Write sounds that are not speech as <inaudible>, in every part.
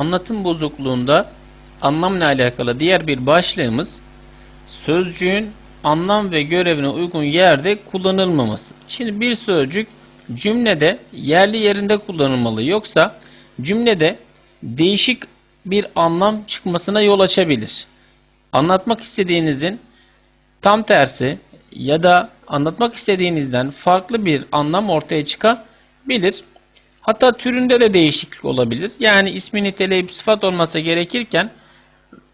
Anlatım bozukluğunda anlamla alakalı diğer bir başlığımız sözcüğün anlam ve görevine uygun yerde kullanılmaması. Şimdi bir sözcük cümlede yerli yerinde kullanılmalı yoksa cümlede değişik bir anlam çıkmasına yol açabilir. Anlatmak istediğinizin tam tersi ya da anlatmak istediğinizden farklı bir anlam ortaya çıkabilir. Hatta türünde de değişiklik olabilir. Yani ismi niteleyip sıfat olması gerekirken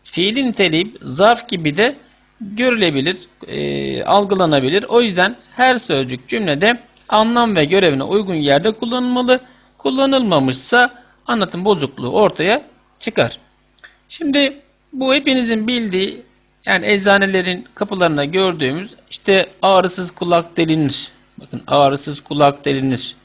fiili niteleyip zarf gibi de görülebilir, e, algılanabilir. O yüzden her sözcük cümlede anlam ve görevine uygun yerde kullanılmalı. Kullanılmamışsa anlatım bozukluğu ortaya çıkar. Şimdi bu hepinizin bildiği yani eczanelerin kapılarında gördüğümüz işte ağrısız kulak delinir. Bakın ağrısız kulak delinir.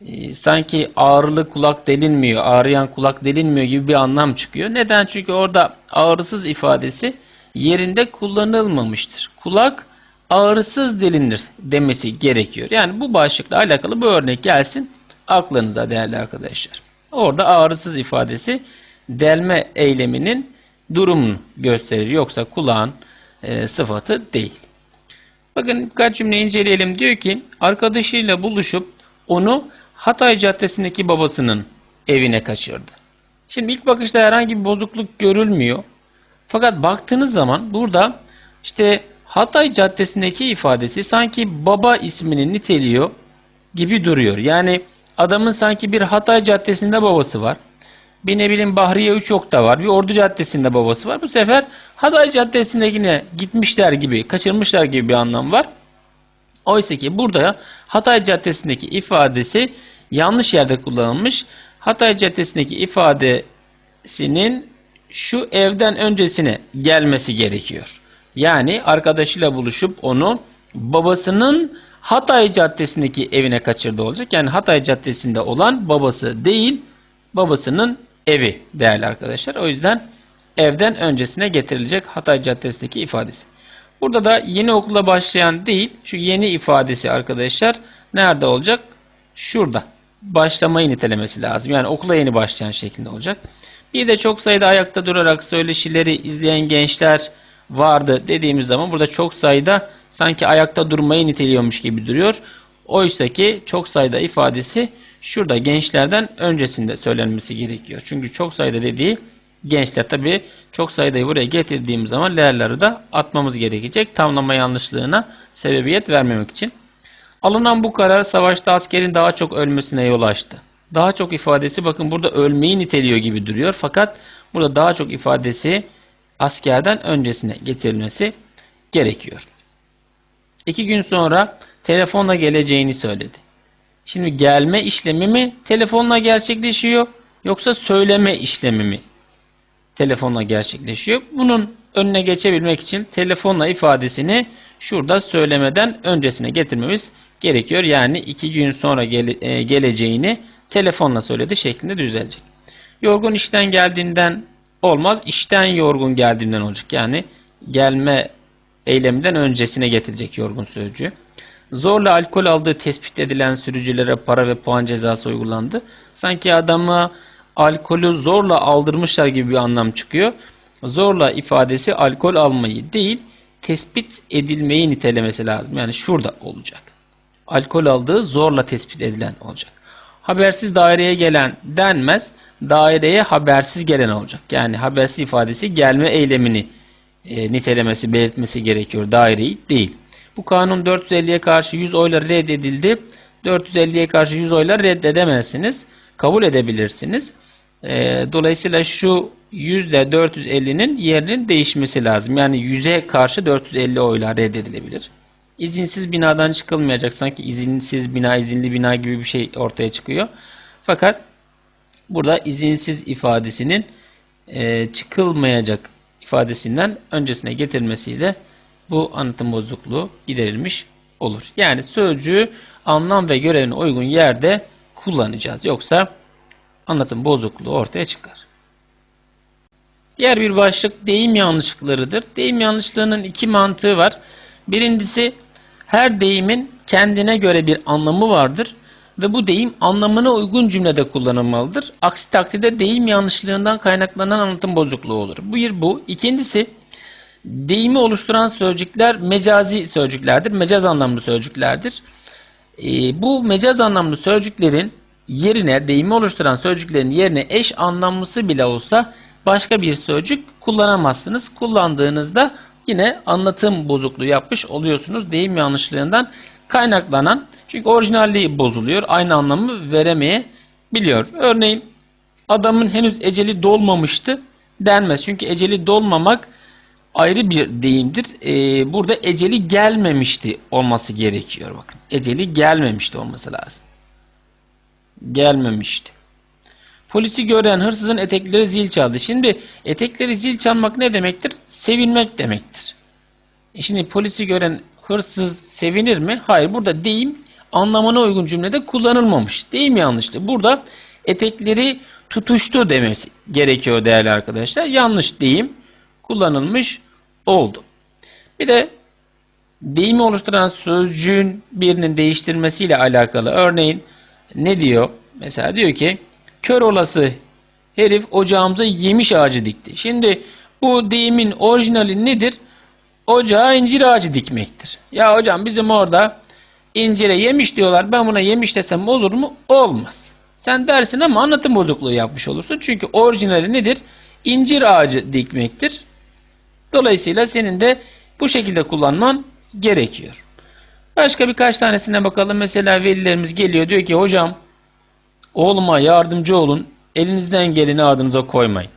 Ee, sanki ağrılı kulak delinmiyor, ağrıyan kulak delinmiyor gibi bir anlam çıkıyor. Neden? Çünkü orada ağrısız ifadesi yerinde kullanılmamıştır. Kulak ağrısız delinir demesi gerekiyor. Yani bu başlıkla alakalı bu örnek gelsin aklınıza değerli arkadaşlar. Orada ağrısız ifadesi delme eyleminin durumunu gösterir. Yoksa kulağın e, sıfatı değil. Bakın birkaç cümle inceleyelim. Diyor ki arkadaşıyla buluşup onu Hatay Caddesi'ndeki babasının evine kaçırdı. Şimdi ilk bakışta herhangi bir bozukluk görülmüyor. Fakat baktığınız zaman burada işte Hatay Caddesi'ndeki ifadesi sanki baba ismini niteliyor gibi duruyor. Yani adamın sanki bir Hatay Caddesi'nde babası var. Bir ne bileyim Bahriye Üçok'ta var. Bir Ordu Caddesi'nde babası var. Bu sefer Hatay Caddesi'ndekine gitmişler gibi, kaçırmışlar gibi bir anlam var. Oysa ki burada Hatay Caddesi'ndeki ifadesi yanlış yerde kullanılmış. Hatay Caddesi'ndeki ifadesinin şu evden öncesine gelmesi gerekiyor. Yani arkadaşıyla buluşup onu babasının Hatay Caddesi'ndeki evine kaçırdı olacak. Yani Hatay Caddesi'nde olan babası değil, babasının evi değerli arkadaşlar. O yüzden evden öncesine getirilecek Hatay Caddesi'ndeki ifadesi. Burada da yeni okula başlayan değil, şu yeni ifadesi arkadaşlar nerede olacak? Şurada. Başlamayı nitelemesi lazım. Yani okula yeni başlayan şeklinde olacak. Bir de çok sayıda ayakta durarak söyleşileri izleyen gençler vardı dediğimiz zaman burada çok sayıda sanki ayakta durmayı niteliyormuş gibi duruyor. Oysa ki çok sayıda ifadesi şurada gençlerden öncesinde söylenmesi gerekiyor. Çünkü çok sayıda dediği gençler tabi çok sayıdayı buraya getirdiğimiz zaman leerleri de atmamız gerekecek. Tamlama yanlışlığına sebebiyet vermemek için. Alınan bu karar savaşta askerin daha çok ölmesine yol açtı. Daha çok ifadesi bakın burada ölmeyi niteliyor gibi duruyor. Fakat burada daha çok ifadesi askerden öncesine getirilmesi gerekiyor. İki gün sonra telefonla geleceğini söyledi. Şimdi gelme işlemi mi telefonla gerçekleşiyor yoksa söyleme işlemi mi telefonla gerçekleşiyor? Bunun önüne geçebilmek için telefonla ifadesini şurada söylemeden öncesine getirmemiz gerekiyor. Yani iki gün sonra gele, e, geleceğini telefonla söyledi şeklinde düzelecek. Yorgun işten geldiğinden olmaz. işten yorgun geldiğinden olacak. Yani gelme eyleminden öncesine getirecek yorgun sözcüğü. Zorla alkol aldığı tespit edilen sürücülere para ve puan cezası uygulandı. Sanki adamı alkolü zorla aldırmışlar gibi bir anlam çıkıyor. Zorla ifadesi alkol almayı değil, tespit edilmeyi nitelemesi lazım. Yani şurada olacak. Alkol aldığı zorla tespit edilen olacak. Habersiz daireye gelen denmez, daireye habersiz gelen olacak. Yani habersiz ifadesi gelme eylemini e, nitelemesi, belirtmesi gerekiyor. Daireyi değil. Bu kanun 450'ye karşı 100 oyla reddedildi. 450'ye karşı 100 oyla reddedemezsiniz. Kabul edebilirsiniz. E, dolayısıyla şu 100 ile 450'nin yerinin değişmesi lazım. Yani 100'e karşı 450 oyla reddedilebilir. İzinsiz binadan çıkılmayacak. Sanki izinsiz bina, izinli bina gibi bir şey ortaya çıkıyor. Fakat burada izinsiz ifadesinin e, çıkılmayacak ifadesinden öncesine getirilmesiyle bu anlatım bozukluğu giderilmiş olur. Yani sözcüğü anlam ve görevine uygun yerde kullanacağız. Yoksa anlatım bozukluğu ortaya çıkar. Diğer bir başlık deyim yanlışlıklarıdır. Deyim yanlışlığının iki mantığı var. Birincisi her deyimin kendine göre bir anlamı vardır. ve bu deyim anlamına uygun cümlede kullanılmalıdır. Aksi takdirde deyim yanlışlığından kaynaklanan anlatım bozukluğu olur. Bu bir bu. İkincisi deyimi oluşturan sözcükler mecazi sözcüklerdir. Mecaz anlamlı sözcüklerdir. Ee, bu mecaz anlamlı sözcüklerin yerine deyimi oluşturan sözcüklerin yerine eş anlamlısı bile olsa başka bir sözcük kullanamazsınız. Kullandığınızda yine anlatım bozukluğu yapmış oluyorsunuz. Deyim yanlışlığından kaynaklanan çünkü orijinalliği bozuluyor. Aynı anlamı veremeye biliyor. Örneğin adamın henüz eceli dolmamıştı denmez. Çünkü eceli dolmamak ayrı bir deyimdir. Ee, burada eceli gelmemişti olması gerekiyor. Bakın eceli gelmemişti olması lazım. Gelmemişti. Polisi gören hırsızın etekleri zil çaldı. Şimdi etekleri zil çalmak ne demektir? Sevinmek demektir. E şimdi polisi gören hırsız sevinir mi? Hayır. Burada deyim anlamına uygun cümlede kullanılmamış. Deyim yanlıştı. Burada etekleri tutuştu demesi gerekiyor değerli arkadaşlar. Yanlış deyim kullanılmış oldu. Bir de deyimi oluşturan sözcüğün birinin değiştirmesiyle alakalı. Örneğin ne diyor? Mesela diyor ki kör olası herif ocağımıza yemiş ağacı dikti. Şimdi bu deyimin orijinali nedir? Ocağa incir ağacı dikmektir. Ya hocam bizim orada incire yemiş diyorlar. Ben buna yemiş desem olur mu? Olmaz. Sen dersin ama anlatım bozukluğu yapmış olursun. Çünkü orijinali nedir? İncir ağacı dikmektir. Dolayısıyla senin de bu şekilde kullanman gerekiyor. Başka birkaç tanesine bakalım. Mesela velilerimiz geliyor diyor ki hocam oğluma yardımcı olun. Elinizden geleni ardınıza koymayın.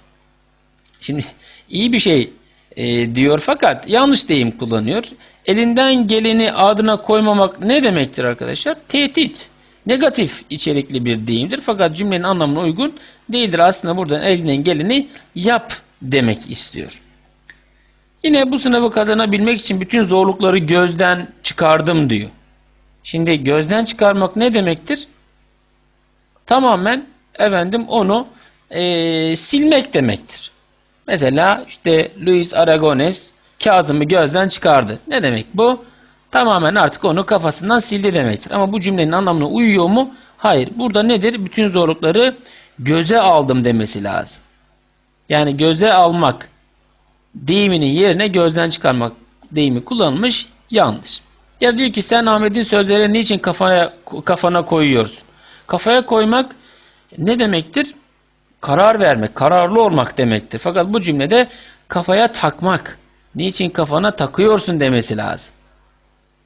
Şimdi iyi bir şey e, diyor fakat yanlış deyim kullanıyor. Elinden geleni ardına koymamak ne demektir arkadaşlar? Tehdit. Negatif içerikli bir deyimdir fakat cümlenin anlamına uygun değildir. Aslında buradan elinden geleni yap demek istiyor. Yine bu sınavı kazanabilmek için bütün zorlukları gözden çıkardım diyor. Şimdi gözden çıkarmak ne demektir? Tamamen efendim onu eee, silmek demektir. Mesela işte Luis Aragones Kazım'ı gözden çıkardı. Ne demek bu? Tamamen artık onu kafasından sildi demektir. Ama bu cümlenin anlamına uyuyor mu? Hayır. Burada nedir? Bütün zorlukları göze aldım demesi lazım. Yani göze almak deyiminin yerine gözden çıkarmak deyimi kullanılmış yanlış. Ya diyor ki sen Ahmet'in sözlerini niçin kafana, kafana koyuyorsun? Kafaya koymak ne demektir? Karar vermek, kararlı olmak demektir. Fakat bu cümlede kafaya takmak, niçin kafana takıyorsun demesi lazım.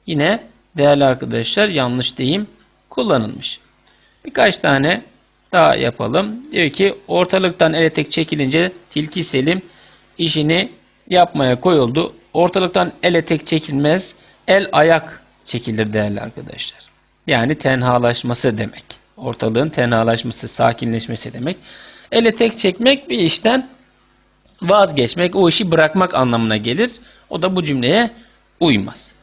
Yine değerli arkadaşlar yanlış deyim kullanılmış. Birkaç tane daha yapalım. Diyor ki ortalıktan ele tek çekilince tilki Selim işini yapmaya koyuldu. Ortalıktan ele tek çekilmez, el ayak çekilir değerli arkadaşlar. Yani tenhalaşması demek. Ortalığın tenhalaşması, sakinleşmesi demek. Ele tek çekmek bir işten vazgeçmek, o işi bırakmak anlamına gelir. O da bu cümleye uymaz.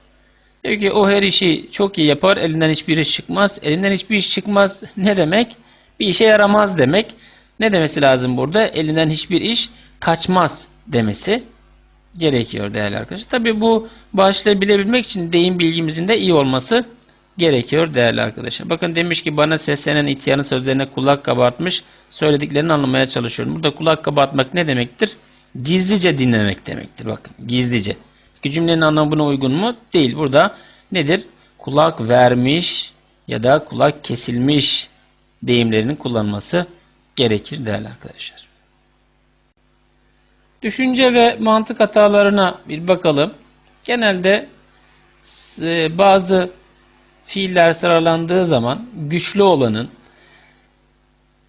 Diyor ki o her işi çok iyi yapar, elinden hiçbir iş çıkmaz. Elinden hiçbir iş çıkmaz <laughs> ne demek? Bir işe yaramaz demek. Ne demesi lazım burada? Elinden hiçbir iş kaçmaz demesi gerekiyor değerli arkadaşlar. Tabi bu başlığı bilebilmek için deyim bilgimizin de iyi olması gerekiyor değerli arkadaşlar. Bakın demiş ki bana seslenen ihtiyarın sözlerine kulak kabartmış, söylediklerini anlamaya çalışıyorum. Burada kulak kabartmak ne demektir? Gizlice dinlemek demektir. Bakın gizlice. Peki cümlenin anlamı buna uygun mu? Değil. Burada nedir? Kulak vermiş ya da kulak kesilmiş deyimlerinin kullanılması gerekir değerli arkadaşlar. Düşünce ve mantık hatalarına bir bakalım. Genelde e, bazı fiiller sıralandığı zaman güçlü olanın,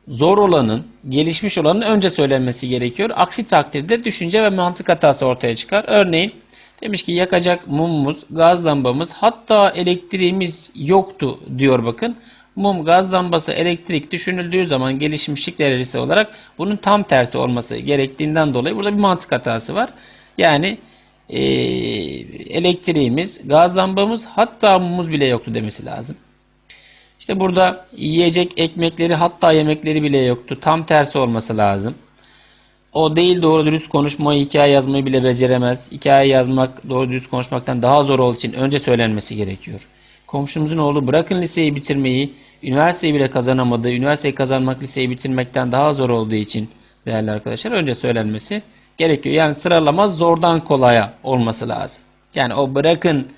zor olanın, gelişmiş olanın önce söylenmesi gerekiyor. Aksi takdirde düşünce ve mantık hatası ortaya çıkar. Örneğin demiş ki yakacak mumumuz, gaz lambamız hatta elektriğimiz yoktu diyor bakın. Mum, gaz lambası, elektrik düşünüldüğü zaman gelişmişlik derecesi olarak bunun tam tersi olması gerektiğinden dolayı burada bir mantık hatası var. Yani e, elektriğimiz, gaz lambamız hatta mumumuz bile yoktu demesi lazım. İşte burada yiyecek ekmekleri hatta yemekleri bile yoktu. Tam tersi olması lazım. O değil doğru dürüst konuşmayı, hikaye yazmayı bile beceremez. Hikaye yazmak doğru dürüst konuşmaktan daha zor olduğu için önce söylenmesi gerekiyor. Komşumuzun oğlu bırakın liseyi bitirmeyi, üniversiteyi bile kazanamadığı, üniversiteyi kazanmak liseyi bitirmekten daha zor olduğu için değerli arkadaşlar önce söylenmesi gerekiyor. Yani sıralama zordan kolaya olması lazım. Yani o bırakın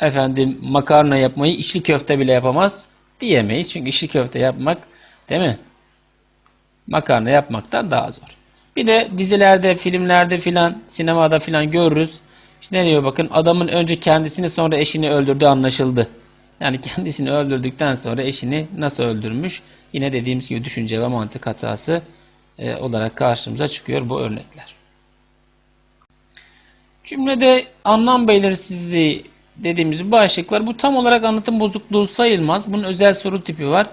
efendim makarna yapmayı içli köfte bile yapamaz diyemeyiz. Çünkü içli köfte yapmak değil mi? Makarna yapmaktan daha zor. Bir de dizilerde, filmlerde filan, sinemada filan görürüz. İşte ne diyor bakın adamın önce kendisini sonra eşini öldürdüğü anlaşıldı. Yani kendisini öldürdükten sonra eşini nasıl öldürmüş? Yine dediğimiz gibi düşünce ve mantık hatası e, olarak karşımıza çıkıyor bu örnekler. Cümlede anlam belirsizliği dediğimiz bir başlık var. Bu tam olarak anlatım bozukluğu sayılmaz. Bunun özel soru tipi var.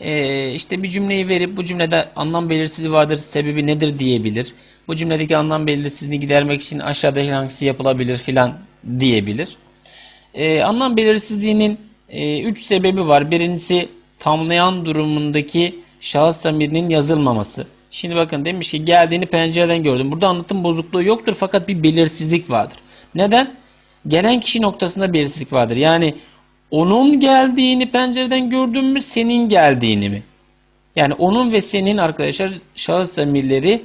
Ee, işte bir cümleyi verip bu cümlede anlam belirsizliği vardır, sebebi nedir diyebilir. Bu cümledeki anlam belirsizliğini gidermek için aşağıdaki hangisi yapılabilir filan diyebilir. Ee, anlam belirsizliğinin 3 e, üç sebebi var. Birincisi tamlayan durumundaki şahıs zamirinin yazılmaması. Şimdi bakın demiş ki geldiğini pencereden gördüm. Burada anlatım bozukluğu yoktur fakat bir belirsizlik vardır. Neden? Gelen kişi noktasında belirsizlik vardır. Yani onun geldiğini pencereden gördün mü senin geldiğini mi? Yani onun ve senin arkadaşlar şahıs zamirleri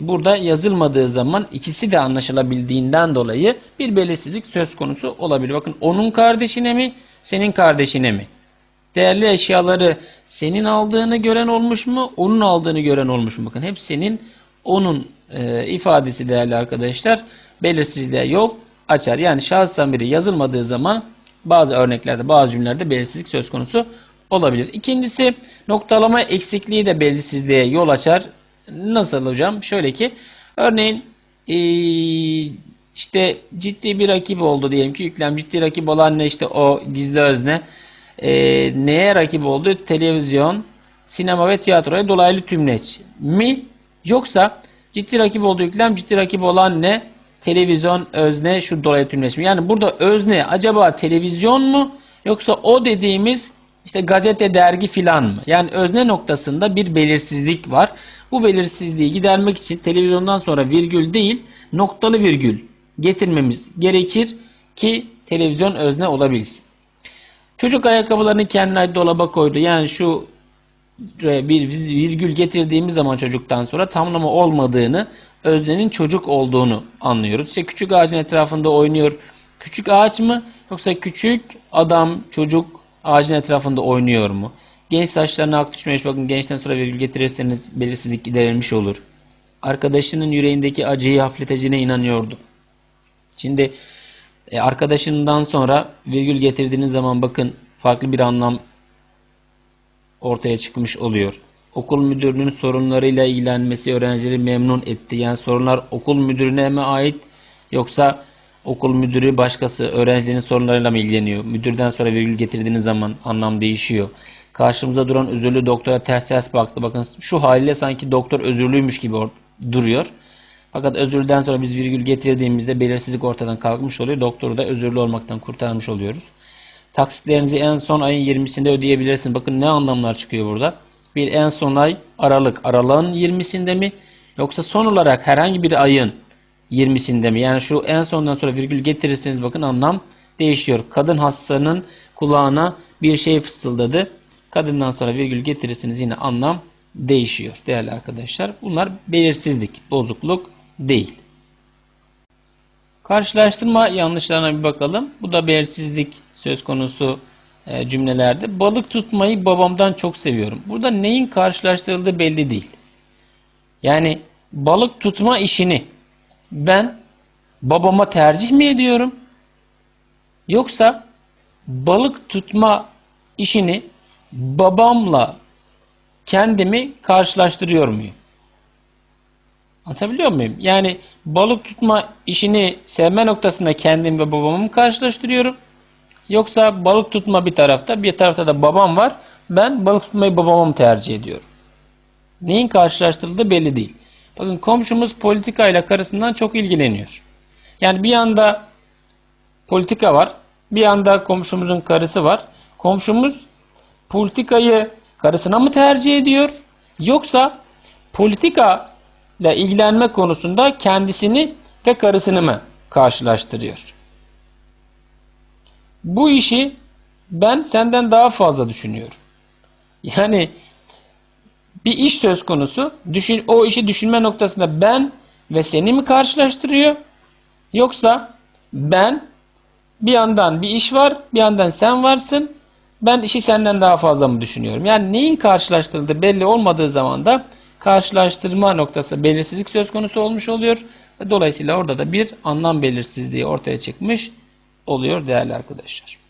burada yazılmadığı zaman ikisi de anlaşılabildiğinden dolayı bir belirsizlik söz konusu olabilir. Bakın onun kardeşine mi senin kardeşine mi? Değerli eşyaları senin aldığını gören olmuş mu? Onun aldığını gören olmuş mu? Bakın hep senin onun e, ifadesi değerli arkadaşlar belirsizliğe yol açar. Yani şahıs zamiri yazılmadığı zaman bazı örneklerde bazı cümlelerde belirsizlik söz konusu olabilir. İkincisi noktalama eksikliği de belirsizliğe yol açar. Nasıl hocam? Şöyle ki örneğin ee, işte ciddi bir rakip oldu diyelim ki yüklem ciddi rakip olan ne işte o gizli özne e, neye rakip oldu? Televizyon, sinema ve tiyatroya dolaylı tümleç mi? Yoksa ciddi rakip olduğu yüklem ciddi rakip olan ne? Televizyon, özne, şu dolaylı tümleç mi? Yani burada özne acaba televizyon mu? Yoksa o dediğimiz işte gazete, dergi filan mı? Yani özne noktasında bir belirsizlik var. Bu belirsizliği gidermek için televizyondan sonra virgül değil noktalı virgül getirmemiz gerekir ki televizyon özne olabilsin. Çocuk ayakkabılarını kendine dolaba koydu. Yani şu bir virgül getirdiğimiz zaman çocuktan sonra tamlama olmadığını, öznenin çocuk olduğunu anlıyoruz. İşte küçük ağacın etrafında oynuyor. Küçük ağaç mı yoksa küçük adam, çocuk ağacın etrafında oynuyor mu? Genç saçlarına ak düşmemiş. Bakın gençten sonra virgül getirirseniz belirsizlik giderilmiş olur. Arkadaşının yüreğindeki acıyı hafifleteceğine inanıyordu. Şimdi e, arkadaşından sonra virgül getirdiğiniz zaman bakın farklı bir anlam ortaya çıkmış oluyor. Okul müdürünün sorunlarıyla ilgilenmesi öğrencileri memnun etti. Yani sorunlar okul müdürüne mi ait yoksa okul müdürü başkası öğrencilerin sorunlarıyla mı ilgileniyor? Müdürden sonra virgül getirdiğiniz zaman anlam değişiyor. Karşımıza duran özürlü doktora ters ters baktı. Bakın şu haliyle sanki doktor özürlüymüş gibi duruyor. Fakat özürden sonra biz virgül getirdiğimizde belirsizlik ortadan kalkmış oluyor. Doktoru da özürlü olmaktan kurtarmış oluyoruz. Taksitlerinizi en son ayın 20'sinde ödeyebilirsiniz. Bakın ne anlamlar çıkıyor burada. Bir en son ay Aralık. Aralığın 20'sinde mi? Yoksa son olarak herhangi bir ayın 20'sinde mi? Yani şu en sondan sonra virgül getirirseniz bakın anlam değişiyor. Kadın hastanın kulağına bir şey fısıldadı. Kadından sonra virgül getirirseniz yine anlam değişiyor değerli arkadaşlar. Bunlar belirsizlik, bozukluk değil. Karşılaştırma yanlışlarına bir bakalım. Bu da belirsizlik söz konusu e, cümlelerde. Balık tutmayı babamdan çok seviyorum. Burada neyin karşılaştırıldığı belli değil. Yani balık tutma işini ben babama tercih mi ediyorum? Yoksa balık tutma işini babamla kendimi karşılaştırıyor muyum? Anlatabiliyor muyum? Yani balık tutma işini sevme noktasında kendim ve babamı karşılaştırıyorum? Yoksa balık tutma bir tarafta, bir tarafta da babam var. Ben balık tutmayı babamı tercih ediyorum. Neyin karşılaştırıldığı belli değil. Bakın komşumuz politika ile karısından çok ilgileniyor. Yani bir yanda politika var, bir yanda komşumuzun karısı var. Komşumuz politikayı karısına mı tercih ediyor? Yoksa politika ile ilgilenme konusunda kendisini ve karısını mı karşılaştırıyor? Bu işi ben senden daha fazla düşünüyorum. Yani bir iş söz konusu. Düşün, o işi düşünme noktasında ben ve seni mi karşılaştırıyor? Yoksa ben bir yandan bir iş var, bir yandan sen varsın. Ben işi senden daha fazla mı düşünüyorum? Yani neyin karşılaştırıldığı belli olmadığı zaman da karşılaştırma noktası belirsizlik söz konusu olmuş oluyor. Dolayısıyla orada da bir anlam belirsizliği ortaya çıkmış oluyor değerli arkadaşlar.